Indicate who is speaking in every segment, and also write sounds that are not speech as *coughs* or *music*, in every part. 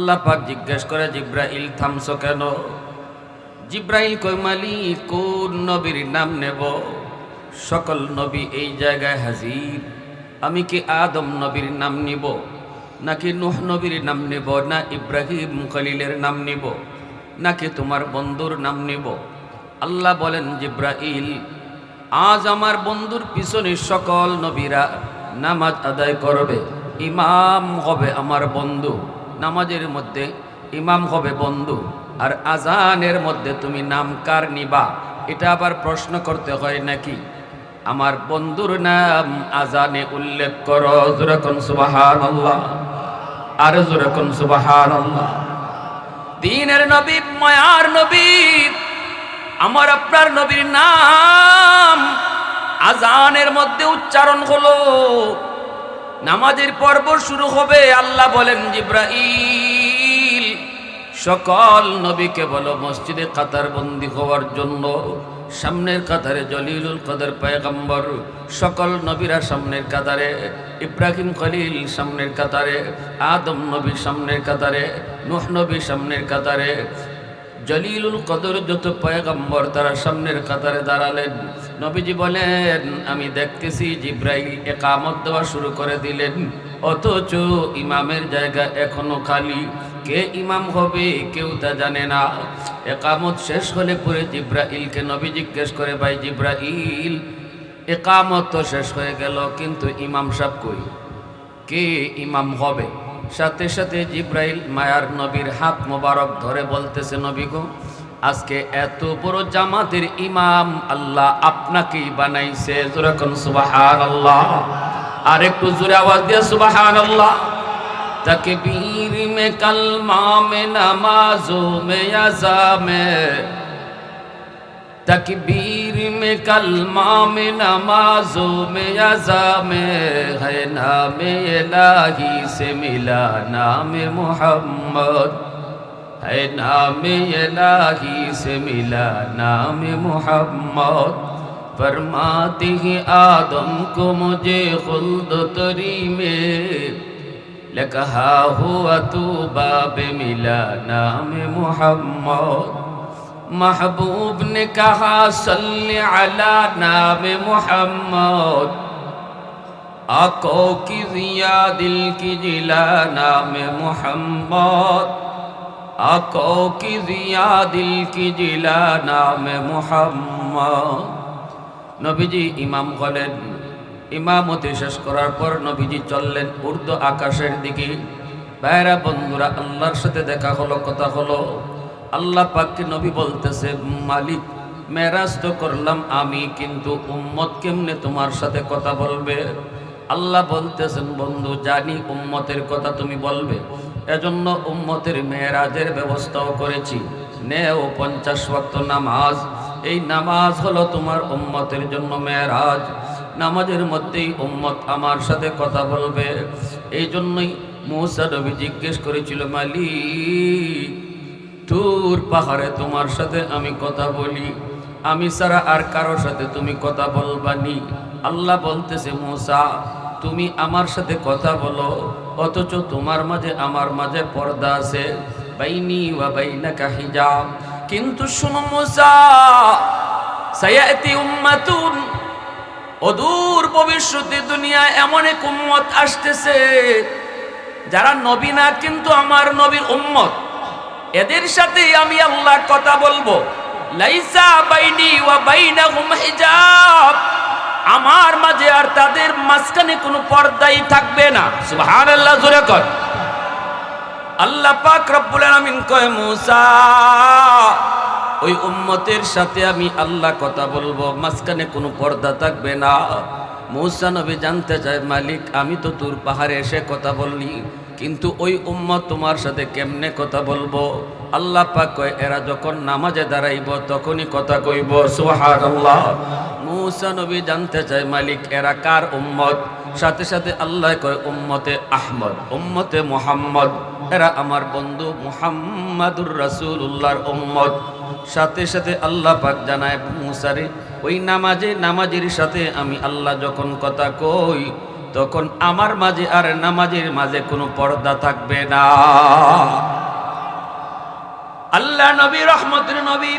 Speaker 1: আল্লাহ পাক জিজ্ঞেস করে, জিব্রাইল, থামছ কেন? জিব্রাইল কই মালিক, কোন নবীর নাম নেব? সকল নবী এই জায়গায় হাজির। আমি কি আদম নবীর নাম নিব, নাকি নুহ নবীর নাম নেব, না ইব্রাহিম খলিলের নাম নিব, নাকি তোমার বন্ধুর নাম নিব? আল্লাহ বলেন, জিব্রাইল, আজ আমার বন্ধুর পিছনে সকল নবীরা নামাজ আদায় করবে, ইমাম হবে আমার বন্ধু। নামাজের মধ্যে ইমাম হবে বন্ধু। আর আজানের মধ্যে তুমি নাম কার নিবা। এটা আবার প্রশ্ন করতে হয় নাকি? আমার বন্ধুর নাম আজানে উল্লেখ করো। জোরকন সুবাহান আর জোরকন সুবাহান দিনের নবী, মায়ার নবী, আমার আপনার নবীর নাম আজানের মধ্যে উচ্চারণ হলো। নামাজের পর্ব শুরু হবে, আল্লাহ বলেন, জিব্রাইল, সকল নবীকে বলো, মসজিদে কাতার বন্দি হওয়ার জন্য, সামনের কাতারে জলিলুল কদর পয়গম্বর, সকল নবীরা সামনের কাতারে, ইব্রাহিম খলিল সামনের কাতারে, আদম নবী সামনের কাতারে, নুহ নবী সামনের কাতারে জলিলুল কদর যত পয়গম্বর তারা সামনের কাতারে দাঁড়ালেন। নবীজি বলেন, আমি দেখতেছি জিব্রাইল একামত দেওয়া শুরু করে দিলেন। অথচ ইমামের জায়গা এখনও খালি। কে ইমাম হবে কেউ তা জানে না। একামত শেষ হলে পরে জিব্রাইলকে নবী জিজ্ঞেস করে, ভাই জিব্রাইল, একামত তো শেষ হয়ে গেল, কিন্তু ইমাম সাহেব কই? কে ইমাম হবে? সাথে সাথে জিব্রাইল মায়ার নবীর হাত মোবারক ধরে বলতেছে, নবী গো, আজকে এত বড় জামাতের ইমাম আল্লাহ আপনাকেই বানাইছে। যেরকম সুবাহান আল্লাহ আর একটু জোরে আওয়াজ দিয়ে সুবাহান আল্লাহ তকবীর মে, কলমা মে, নামাজো মে আজা মে تکبیر میں کلمہ میں نمازوں میں عزا میں ہے نام الہی سے ملا نام محمد ہے نام الہی سے ملا نام محمد فرماتے ہیں آدم کو مجھے خلد تری میں لکہا ہوا تو باب ملا نام محمد محبوب نے کہا صلی علی نام محمد آنکھوں کی ضیا دل کی جلا نام محمد آنکھوں کی ضیا دل کی جلا نام محمد نبی جی ইমাম বলেন ইমামতি শেষ করার পর নবীজি اردو آکا شہر দিকে বাইরা بندورہ اللہ সাথে دیکھا خلو کتا خلو আল্লাহ পাককে নবী বলতেছে, মালিক, মেরাজ তো করলাম আমি, কিন্তু উম্মত কেমনে তোমার সাথে কথা বলবে? আল্লাহ বলতেছেন, বন্ধু, জানি উম্মতের কথা তুমি বলবে। এজন্য উম্মতের মেয়েরাজের ব্যবস্থাও করেছি। নেও পঞ্চাশ ওয়াক্ত নামাজ। এই নামাজ হলো তোমার উম্মতের জন্য মেয়েরাজ নামাজের মধ্যেই উম্মত আমার সাথে কথা বলবে। এই জন্যই মৌসা নবী জিজ্ঞেস করেছিল, মালিক তুর পাহাড়ে তোমার সাথে আমি কথা বলি। আমি ছাড়া আর কারোর সাথে তুমি কথা বলবানি আল্লাহ বলতেছে, মোসা, তুমি আমার সাথে কথা বলো। অথচ তোমার মাঝে আমার মাঝে পর্দা আছে। বাইনি ওয়া বাইনাকা হিজাব। কিন্তু শুনো মোসা, সায়াতি উম্মাতুন, অদূর ভবিষ্যতে দুনিয়ায় এমন এক উম্মত আসতেছে, যারা নবী না, কিন্তু আমার নবীর উম্মত। এদের সাথে আমি আল্লাহ কথা বলব। লাইসা বাইনি ওয়া বাইনাহুম হিজাব। আমার মাঝে আর তাদের মাঝখানে কোনো পর্দাই থাকবে না। সুবহানাল্লাহ, জোরে কর। আল্লাহ পাক রব্বুল আলামিন কয়, মুসা, ওই উম্মতের সাথে আমি আল্লাহ কথা বলব। মাঝখানে কোনো পর্দা থাকবে না। মৌসা নবী জানতে চায়, মালিক, আমি তো তোর পাহাড়ে এসে কথা বললি, কিন্তু ওই উম্মত তোমার সাথে কেমনে কথা বলব? আল্লাহ পাক কয়, এরা যখন নামাজে দাঁড়াইব, তখনই কথা কইব, সুবহানাল্লাহ। মৌসা নবী জানতে চায়, মালিক, এরা কার উম্মত? সাথে সাথে আল্লাহ কয়, উম্মতে আহমদ, উম্মতে মোহাম্মদ। এরা আমার বন্ধু মুহাম্মাদুর রাসূলুল্লাহর উম্মত। সাথে সাথে আল্লাহ পাক জানায়, মুসারে ওই নামাজে, নামাজের সাথে আমি আল্লাহ যখন কথা কই, তখন আমার মাঝে আর নামাজের মাঝে কোনো পর্দা থাকবে না। আল্লাহ নবী, রহমতের নবী,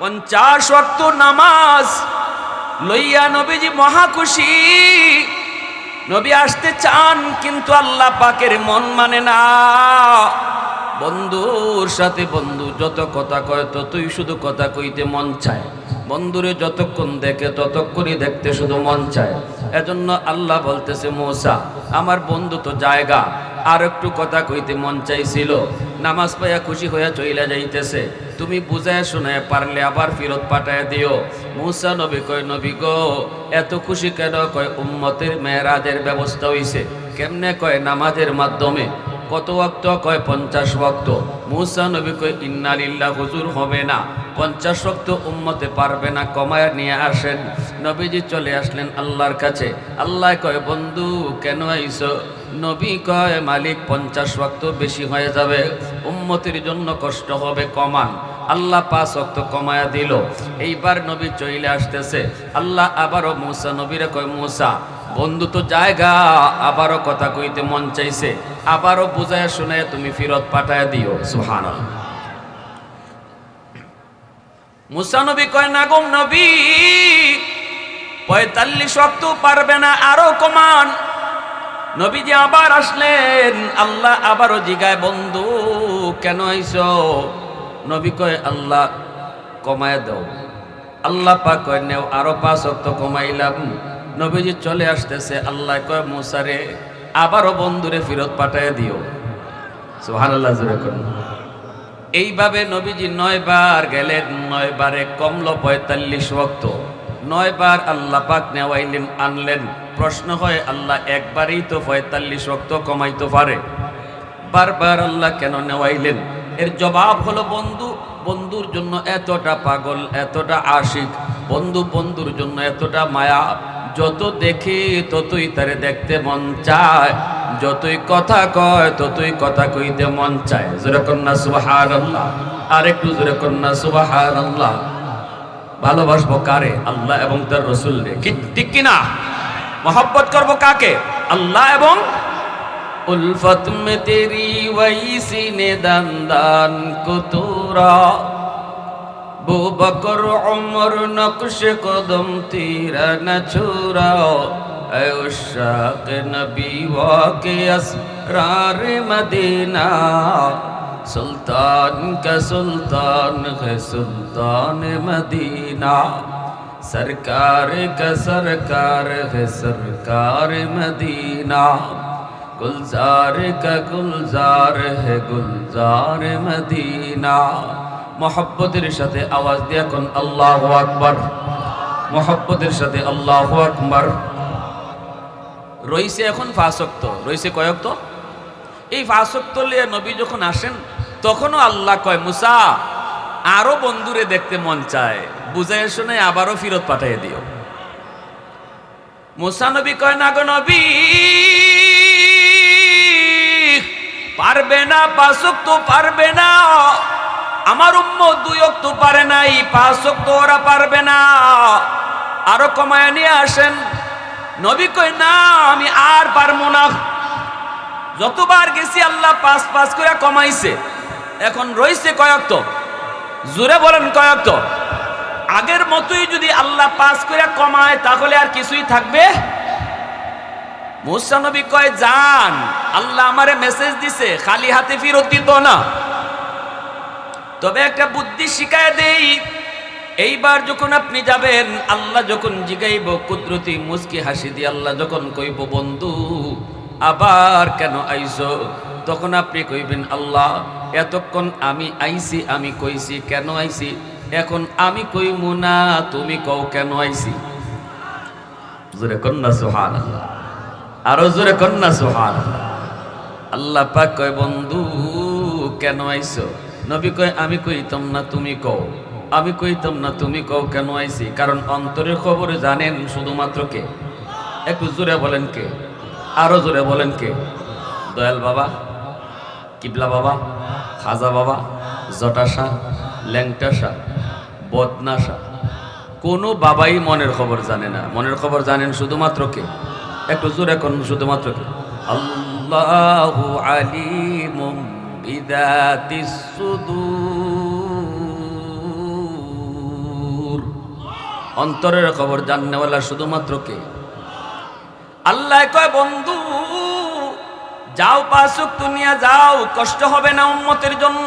Speaker 1: পঞ্চাশ ওয়াক্ত নামাজ লইয়া নবীজি মহা খুশি। নবী আসতে চান, কিন্তু আল্লাহ পাকের মন মানে না। বন্ধুর সাথে বন্ধু যত কথা কয়, ততই শুধু কথা কইতে মন চায়। বন্ধুরে যতক্ষণ দেখে ততক্ষণই দেখতে শুধু মন চায়। এজন্য আল্লাহ বলতেছে, মৌসা, আমার বন্ধু তো জায়গা। আর একটু কথা কইতে মন চাইছিল। নামাজ পাইয়া খুশি হইয়া চইলা যাইতেছে। তুমি বুঝায় শোনায় পারলে আবার ফিরত পাঠায় দিও। মুসা নবী কয়, নবী গো, এত খুশি কেন? কয়, উম্মতের মেয়েরাজের ব্যবস্থা হইছে। কেমনে কয়, নামাজের মাধ্যমে কত ওয়াক্ত? কয়, পঞ্চাশ ওয়াক্ত। মুসা নবী কয়, ইন্নালিল্লাহ হুজুর হবে না। পঞ্চাশ ওয়াক্ত উম্মতে পারবে না, কমায় নিয়ে আসেন। নবীজি চলে আসলেন আল্লাহর কাছে। আল্লাহ কয়, বন্ধু, কেন আইসো নবী কয়, মালিক, পঞ্চাশ ওয়াক্ত বেশি হয়ে যাবে। উম্মতির জন্য কষ্ট হবে কমান। আল্লাহ পাঁচ অক্ত কমায়া দিল। এইবার নবী চইলে আসতেছে। আল্লাহ আবারও মূসা, নবীরে কয়, মুসা বন্ধু তো জায়গা, আবারও কথা কইতে মন চাইছে। আবারও বুঝায় শুনে তুমি ফিরত পাঠায় দিও সুহান মুসা নবী কয়, না গম নবী, পঁয়তাল্লিশ অক্ত পারবে না, আরও কমান। নবীজি আবার আসলেন, আল্লাহ আবারও জিগায়, বন্ধু, কেন আইস নবী কয়, আল্লাহ, কমায় দাও। আল্লাহ পাক কয়, নেও, আরও পাঁচ অক্ত কমাইলাম। নবীজি চলে আসতেছে, আল্লাহ কয় মুসারে আবারও বন্ধুরে ফিরত পাঠায় দিও। সুবহানাল্লাহ এইভাবে নবীজি নয় বার গেলেন নয় বারে কমলো পঁয়তাল্লিশ ওয়াক্ত। নয় বার আল্লাহ পাক নেওয়াইলেন, আনলেন। প্রশ্ন হয়, আল্লাহ একবারই তো পঁয়তাল্লিশ ওয়াক্ত কমাইতে পারে? বারবার আল্লাহ কেন নেওয়াইলেন? এর জবাব হলো, বন্ধু, বন্ধুর জন্য এতটা পাগল, এতটা আশিক। বন্ধু, বন্ধুর জন্য এতটা মায়া। যত দেখি ততই তারে দেখতে মন চায়। যতই কথা কয় ততই কথা কইতে মন চায়। জোরকন্যা সুবাহার আল্লাহ আরেকটু জোরকন্যা সুবাহার আল্লাহ ভালোবাসবো কারে? আল্লাহ এবং তার রসুল রে ঠিক কিনা? মহব্বত করব কাকে? আল্লাহ এবং উলফত মে তেরি ওয়াইসি নে দান দান কুতুরা। ابو بکر عمر نقش قدم تیرا نہ چھوراؤ اے عشاق نبی واقع اسرار مدینہ سلطان کا سلطان ہے سلطان مدینہ سرکار کا سرکار ہے سرکار مدینہ گلزار کا گلزار ہے گلزار مدینہ মোহাব্বতের সাথে আওয়াজ দিয়ে এখন আল্লাহ আকবার। মোহাব্বতের সাথে আল্লাহ আকবার। রইছে এখন ফাঁসক্ত রইছে কয়ক্ত এই ফাঁসক্ত লিয়ে নবী যখন আসেন, তখনও আল্লাহ কয়, মুসা, আরও বন্ধুরে দেখতে মন চায়। বুঝাই শুনে আবারও ফিরত পাঠিয়ে দিও। মুসা নবী কয়, না গো নবী, পারবে না পাঁচক তো পারবে না। আমার উম্ম দুই তো পারে নাই পাঁচক তো ওরা পারবে না। আরও কমায় নিয়ে আসেন। নবী কই না, আমি আর পারব না। যতবার গেছি আল্লাহ পাঁচ পাঁচ করে কমাইছে। এখন রইছে কয়েক তো জোরে বলেন কয়েক তো আগের মতোই যদি আল্লাহ পাস করে কমায়, তাহলে আর কিছুই থাকবে? মুসা নবী কয় যান আল্লাহ আমারে মেসেজ দিছে, খালি হাতে ফিরত দিত না। তবে একটা বুদ্ধি শিখায় দেই, এইবার যখন আপনি যাবেন, আল্লাহ যখন জিগাইব, কুদরতি মুস্কি হাসি দিয়ে আল্লাহ যখন কইব, বন্ধু, আবার কেন আইসো তখন আপনি কইবেন, আল্লাহ, এতক্ষণ আমি আইছি, আমি কইছি, কেন আইছি? এখন আমি কইমু না, তুমি কও কেন আইছি? জোরে কন্যা সুহান আরও জোরে কন্যা সুহান আল্লাহ পাক কয়, বন্ধু, কেন আইছো? নবী কয়, আমি কইতাম না তুমি কও। আমি কইতাম না তুমি কও, কেন আইছি? কারণ অন্তরের খবর জানেন শুধুমাত্র কে? একটু জোরে বলেন কে? আরও জোরে বলেন কে? দয়াল বাবা, কিবলা বাবা, খাজা বাবা জটাশা ল্যাংটাশা বদনাশা কোনো বাবাই মনের খবর জানে না। মনের খবর জানেন শুধুমাত্র কে? একটু জোরে এখন শুধুমাত্র কে? আল্লাহু আলিমুম بذات الصدور অন্তরের খবর জাননেওয়ালা শুধুমাত্র কে? আল্লাহ কয়, বন্ধু, যাও পাশুক দুনিয়া, যাও, কষ্ট হবে না উম্মতের জন্য।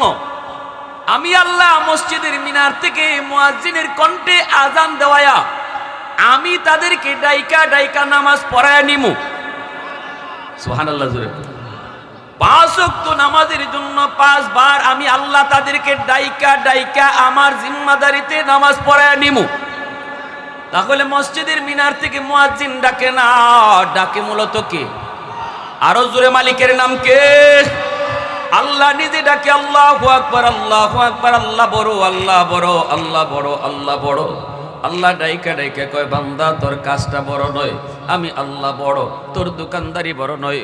Speaker 1: আমি আল্লাহ মসজিদের মিনার থেকে মুয়াজ্জিনের কণ্ঠে আজান দেওয়ায়া আমি তাদেরকে ডাইকা ডাইকা নামাজ পড়ায় নিমু। সুবহানাল্লাহ, জোরে পাঁচ ওয়াক্ত নামাজের জন্য পাঁচবার আমি আল্লাহ তাদেরকে ডাইকা ডাইকা আমার জিম্মাদারিতে নামাজ পড়ায় নিমু। তাহলে মসজিদের মিনার থেকে মুয়াজ্জিন ডাকে না, ডাকে মূলত কে? আরও জোরে মালিকের নাম কে? আল্লাহ নিজে ডাকে, আল্লাহ আকবার আল্লাহ আকবার, আল্লাহ বড় আল্লাহ বড় আল্লাহ বড় আল্লাহ বড়। আল্লাহ ডাইকা ডাইকা কয়, বান্দা, তোর কাজটা বড় নয়, আমি আল্লাহ বড়, তোর দোকানদারি বড় নয়।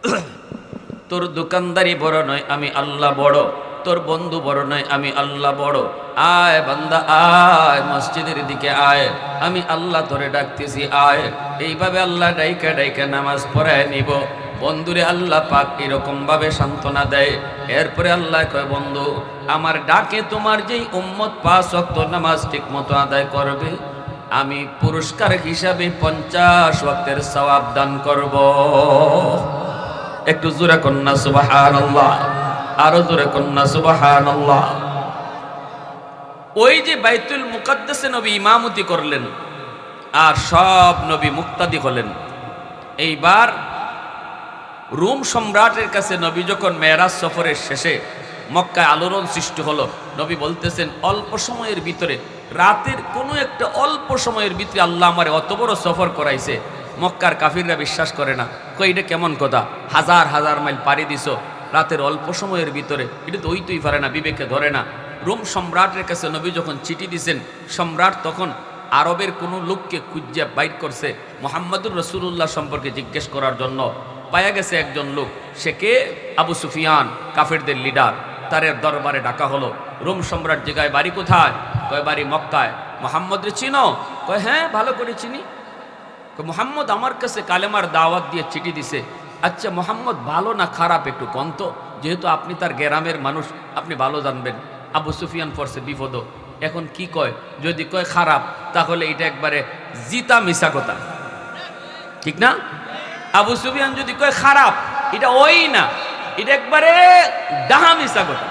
Speaker 1: *coughs* তোর দোকানদারি বড় নয়, আমি আল্লাহ বড়। তোর বন্ধু বড় নয়, আমি আল্লাহ বড়। আয় বান্দা, আয়, মসজিদের দিকে আয়। আমি আল্লাহ তোরে ডাকতেছি, আয়। এইভাবে আল্লাহ ডাইকা ডাইকা নামাজ পড়ায় নিব। বন্ধুরে আল্লাহ পাক এরকম ভাবে সান্ত্বনা দেয়। এরপরে আল্লাহ কয়, বন্ধু, আমার ডাকে তোমার যেই উম্মত পাঁচ ওয়াক্ত নামাজ ঠিক মতো আদায় করবে, আমি পুরস্কার হিসাবে পঞ্চাশ ওয়াক্তের সওয়াব দান করব। একটু জোরে কন্যা সুবাহান আরও জোরে কন্যা সুবাহান ওই যে বাইতুল মুকাদ্দাসে নবী ইমামতি করলেন, আর সব নবী মুক্তাদি হলেন। এইবার রোম সম্রাটের কাছে নবী যখন মেয়েরাজ সফরের শেষে মক্কায় আলোড়ন সৃষ্টি হলো, নবী বলতেছেন, অল্প সময়ের ভিতরে, রাতের কোনো একটা অল্প সময়ের ভিতরে আল্লাহ আমার অত বড় সফর করাইছে মক্কার কাফিররা বিশ্বাস করে না। কই, এটা কেমন কথা? হাজার হাজার মাইল পাড়ি দিছ। রাতের অল্প সময়ের ভিতরে। এটা তো ওই তুই পারে না বিবেকে ধরে না। রোম সম্রাটের কাছে নবী যখন চিঠি দিছেন, সম্রাট তখন আরবের কোনো লোককে খুঁজিয়া বাইর করছে মোহাম্মদুর রসুল্লাহ সম্পর্কে জিজ্ঞেস করার জন্য। পায়া গেছে একজন লোক। সে কে? আবু সুফিয়ান, কাফেরদের লিডার। তার দরবারে ডাকা হলো। রোম সম্রাট জিগায়, বাড়ি কোথায়? কয়, বাড়ি মক্কায়। মোহাম্মদরে চিনো? কয় হ্যাঁ ভালো করে চিনি। কয়, মোহাম্মদ আমার কাছে কালেমার দাওয়াত দিয়ে চিঠি দিছে আচ্ছা মোহাম্মদ ভালো না খারাপ একটু কন্ত যেহেতু আপনি তার গ্রামের মানুষ আপনি ভালো জানবেন। আবু সুফিয়ান পড়ছে বিপদ। এখন কি কয়? যদি কয় খারাপ তাহলে এটা একবারে জিতা মিশা কথা। ঠিক না? আবু সুফিয়ান যদি কয় খারাপ এটা ওই না। এটা একবারে ডাহা মিশা কথা।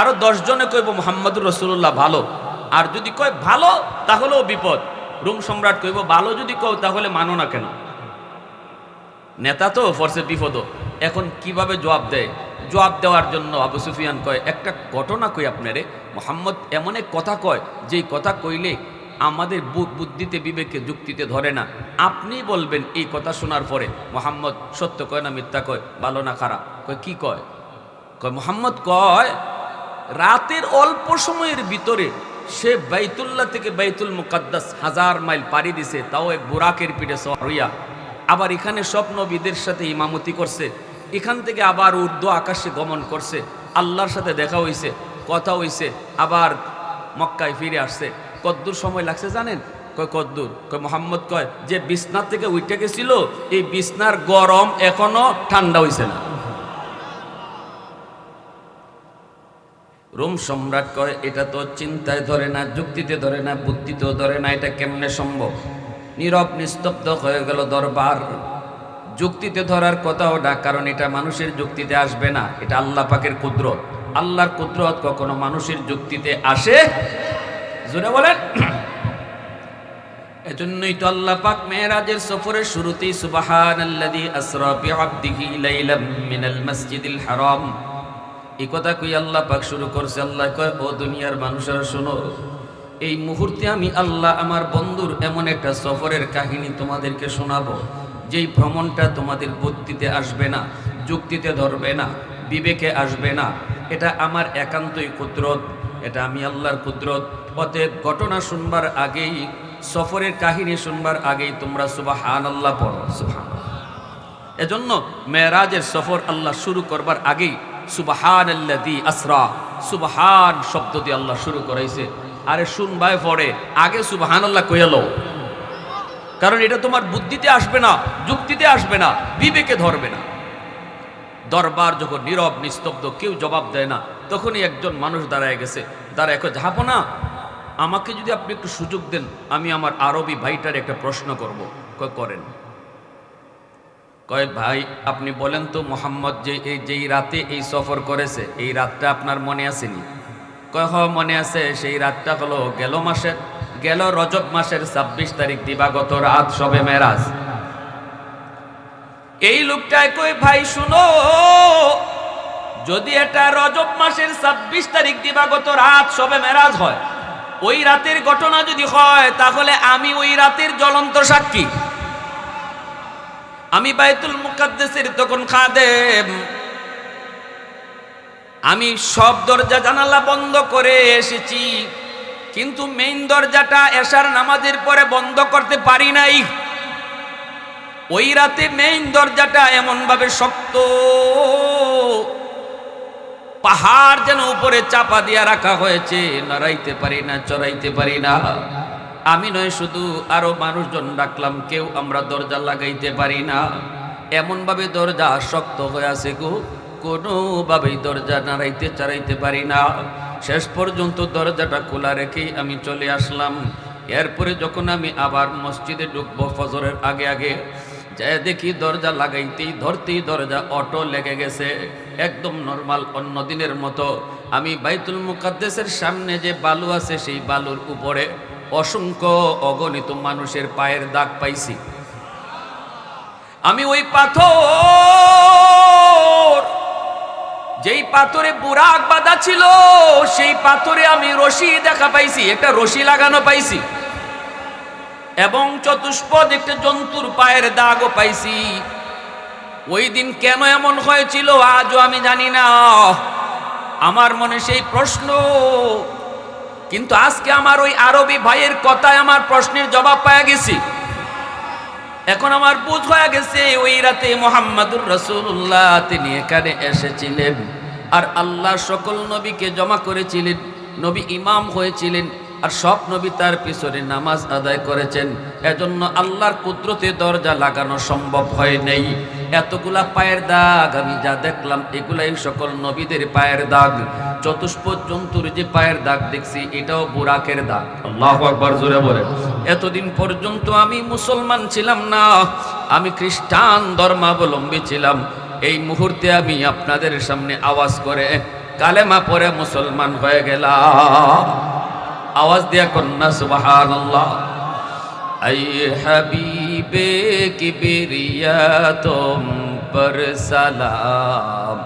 Speaker 1: আরও দশ জনে কইব মোহাম্মদুর রসুল্লাহ ভালো। আর যদি কয় ভালো তাহলেও বিপদ। রুম সম্রাট কইব, ভালো যদি কও, তাহলে মানো না কেন? নেতা তো, ফরসে বিপদ এখন কীভাবে জবাব দেয়? জবাব দেওয়ার জন্য আবু সুফিয়ান কয়, একটা ঘটনা কই আপনারে? মোহাম্মদ এমন এক কথা কয়, যেই কথা কইলে আমাদের বুদ্ধিতে, বিবেকে যুক্তিতে ধরে না। আপনি বলবেন এই কথা শোনার পরে, মোহাম্মদ সত্য কয় না মিথ্যা কয়, ভালো না খারাপ? কয়, কি কয়? কয়, মোহাম্মদ কয়, রাতের অল্প সময়ের ভিতরে সে বাইতুল্লাহ থেকে বাইতুল মুকাদ্দাস হাজার মাইল পাড়ি দিছে, তাও এক বুরাকের পিঠে সরিয়া আবার এখানে সব নবীদের সাথে ইমামতি করছে, এখান থেকে আবার উর্দু আকাশে গমন করছে, আল্লাহর সাথে দেখা হইছে, কথা হইছে, আবার মক্কায় ফিরে আসছে। কদ্দুর সময় লাগছে জানেন? কয় কদ্দুর? কয় মোহাম্মদ কয়, যে বিছনার থেকে উঠে গেছিল, এই বিছনার গরম এখনও ঠান্ডা হইছে না। রোম সম্রাট কয় এটা তো চিন্তায় ধরে না, যুক্তিতে ধরে না, বুদ্ধিতেও ধরে না, এটা কেমনে সম্ভব? নীরব, নিস্তব্ধ হয়ে গেল দরবার। যুক্তিতে ধরার কথাও না, কারণ এটা মানুষের যুক্তিতে আসবে না, এটা আল্লাহ পাকের কুদরত। আল্লাহর কুদরত কখনো মানুষের যুক্তিতে আসে? জোরে বলেন। এজন্যই তো আল্লাহ পাক মেরাজের সফরের শুরুতেই সুবহানাল্লাযী আসরা বিআবদিহি লাইলাম মিনাল মাসজিদিল হারাম। এই কথা কই আল্লাহ পাক শুরু করছে, আল্লাহ কয়, ও দুনিয়ার মানুষেরা, শোনো, এই মুহূর্তে আমি আল্লাহ আমার বন্ধুর এমন একটা সফরের কাহিনী তোমাদেরকে শোনাবো, যেই ভ্রমণটা তোমাদের বুদ্ধিতে আসবে না, যুক্তিতে ধরবে না, বিবেকে আসবে না। এটা আমার একান্তই কুদরত, এটা আমি আল্লাহর কুদরত। অতএব ঘটনা শুনবার আগেই, সফরের কাহিনী শুনবার আগেই তোমরা সুবাহান আল্লাহ পড়ো সুবহান এজন্য মেয়েরাজের সফর আল্লাহ শুরু করবার আগেই সুবাহান আসরা। সুবাহান শব্দ দিয়ে আল্লাহ শুরু করাইছে। আরে শুনবাই পরে আগে সুবাহান আল্লাহ কইয়ালো কারণ এটা তোমার বুদ্ধিতে আসবে না, যুক্তিতে আসবে না, বিবেকে ধরবে না। দরবার যখন নীরব, নিস্তব্ধ, কেউ জবাব দেয় না, তখনই একজন মানুষ দাঁড়ায় গেছে। দাঁড়ায় কয় যাব না, আমাকে যদি আপনি একটু সুযোগ দেন, আমি আমার আরবি ভাইটার একটা প্রশ্ন করব। করেন। কয়, ভাই, আপনি বলেন তো মোহাম্মদ যে এই, যেই রাতে এই সফর করেছে, এই রাতটা আপনার মনে আসেনি? কয়, হ, মনে আছে, সেই রাতটা হলো গেল মাসের, গেল রজব মাসের ছাব্বিশ তারিখ দিবাগত রাত সবে মেরাজ। এই লোকটায় কই ভাই, শুনো, যদি এটা রজব মাসের ছাব্বিশ তারিখ দিবাগত রাত সবে মেরাজ হয়, ওই রাতের ঘটনা যদি হয়, তাহলে আমি ওই রাতের জ্বলন্ত সাক্ষী। আমি বাইতুল মুকাদ্দেসের তখন খাদেম। আমি সব দরজা জানালা বন্ধ করে এসেছি, কিন্তু মেইন দরজাটা এশার নামাজের পরে বন্ধ করতে পারি নাই। ওই রাতে মেইন দরজাটা এমন ভাবে শক্ত পাহাড় যেন উপরে চাপা দিয়ে রাখা হয়েছে নড়াইতে পারি না, চড়াইতে পারি না। আমি নয়, শুধু আরও মানুষজন ডাকলাম, কেউ আমরা দরজা লাগাইতে পারি না। এমন ভাবে দরজা শক্ত হয়ে আছে গো। কোনোভাবেই দরজা নাড়াইতে চাড়াইতে পারি না। শেষ পর্যন্ত দরজাটা খোলা রেখেই আমি চলে আসলাম। এরপরে যখন আমি আবার মসজিদে ঢুকবো ফজরের আগে আগে যাই দেখি দরজা লাগাইতেই, ধরতেই দরজা অটো লেগে গেছে। একদম নর্মাল, অন্য দিনের মতো। আমি বাইতুল মুকাদ্দেসের সামনে যে বালু আছে, সেই বালুর উপরে অসংখ্য অগণিত মানুষের পায়ের দাগ পাইছি। আমি ওই পাথর, যেই পাথরে বুরাক বাঁধা ছিল, সেই পাথরে আমি রশি দেখা পাইছি, একটা রশি লাগানো পাইছি। এবং চতুষ্পদ একটা জন্তুর পায়ের দাগও পাইছি। ওই দিন কেন এমন হয়েছিল, আজও আমি জানি না। আমার মনে সেই প্রশ্ন কিন্তু আজকে আমার ওই আরবি ভাইয়ের কথায় আমার প্রশ্নের জবাব পাওয়া গেছি। এখন আমার বুঝ হয়ে গেছে, ওই রাতে মোহাম্মদুর রসুল্লাহ তিনি এখানে এসেছিলেন আর আল্লাহ সকল নবীকে জমা করেছিলেন, নবী ইমাম হয়েছিলেন আর সব নবী তার পিছনে নামাজ আদায় করেছেন। এজন্য আল্লাহর কুদরতে দরজা লাগানো সম্ভব হয় নাই। এতগুলা পায়ের দাগ আমি যা দেখলাম এগুলাই সকল নবীদের পায়ের দাগ। চতুষ্পদ জন্তুর যে পায়ের দাগ দেখছি এটাও বুরাকের দাগ। আল্লাহ আকবর জোরে বলে এতদিন পর্যন্ত আমি মুসলমান ছিলাম না আমি খ্রিস্টান ধর্মাবলম্বী ছিলাম। এই মুহূর্তে আমি আপনাদের সামনে আওয়াজ করে কালেমা পরে মুসলমান হয়ে গেলাম। আওয়াজ দিয়া কন্যা সুবাহান আল্লাহ আই हबीबे किबिरिया तुम पर सलाम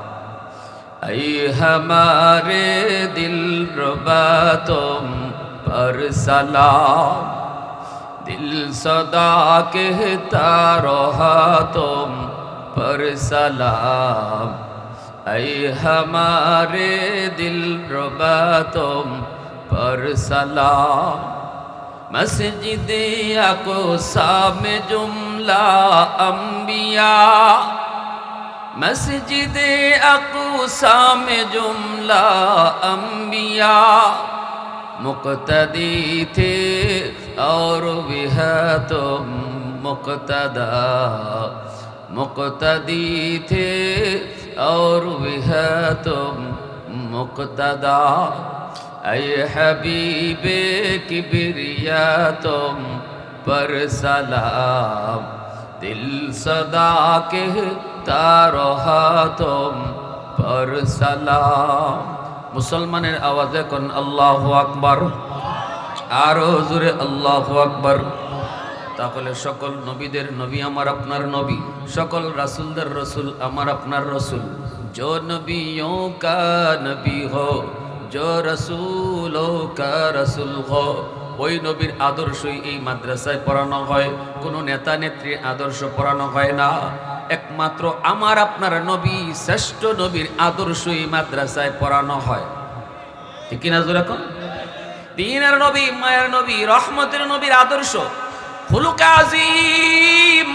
Speaker 1: ऐ हमारे दिल रुबा तुम पर सलाम दिल सदा कहता रहा तुम पर सलाम ऐ हमारे दिल रुबा तुम पर सलाम مسجد اقصا میں جملہ انبیاء مسجد اقصا میں جملہ انبیاء مقتدی تھے اور بھی ہے تم مقتدا مقتدی تھے اور بھی ہے تم مقتدا اے حبیب کبریا تم پر سلام دل صدا کے تارہا تم پر سلام মুসলমানের আওয়াজে এখন আল্লাহ আকবর। আরও জোরে আল্লাহ আকবর। তাহলে সকল নবীদের নবী আমার আপনার নবী, সকল রাসুলদের রসুল আমার আপনার রসুল। জো নবী কা নবী হো রসুল রসুল ওই নবীর আদর্শই এই মাদ্রাসায় পড়ানো হয়। কোনো নেতা নেত্রীর আদর্শ পড়ানো হয় না। একমাত্র আমার, আপনার নবী, শ্রেষ্ঠ নবীর এই মাদ্রাসায় পড়ানো হয়। ঠিক কিনা যেরকম দিনের নবী, মায়ের নবী, রহমতের নবীর আদর্শ। হুলুকা আজিম।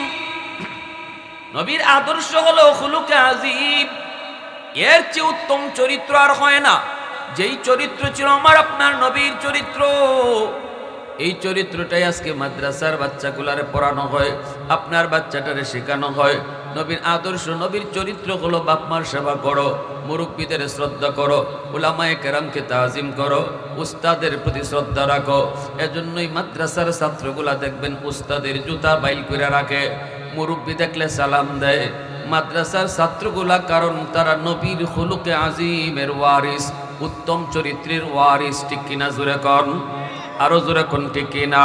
Speaker 1: নবীর আদর্শ হলো হুলুকা আজিম। এর চেয়ে উত্তম চরিত্র আর হয় না। যেই চরিত্র ছিল আমার, আপনার নবীর চরিত্র। এই চরিত্রটাই আজকে মাদ্রাসার বাচ্চাগুলারে পড়ানো হয়, আপনার বাচ্চাটারে শেখানো হয়। নবীর আদর্শ, নবীর চরিত্র হলো বাপমার সেবা করো, মুরব্বীদের শ্রদ্ধা করো, উলামায়ে কেরামকে তাজিম করো, উস্তাদের প্রতি শ্রদ্ধা রাখো। এজন্যই মাদ্রাসার ছাত্রগুলা দেখবেন উস্তাদের জুতা বাইল করে রাখে, মুরব্বী দেখলে সালাম দেয়। মাদ্রাসার ছাত্রগুলা, কারণ তারা নবীর হলুকে আজিমের ওয়ারিস। উত্তম চরিত্রের ওয়ারিস ঠিক কিনা জোরে কন? আরও জোরে কোন ঠিক কিনা?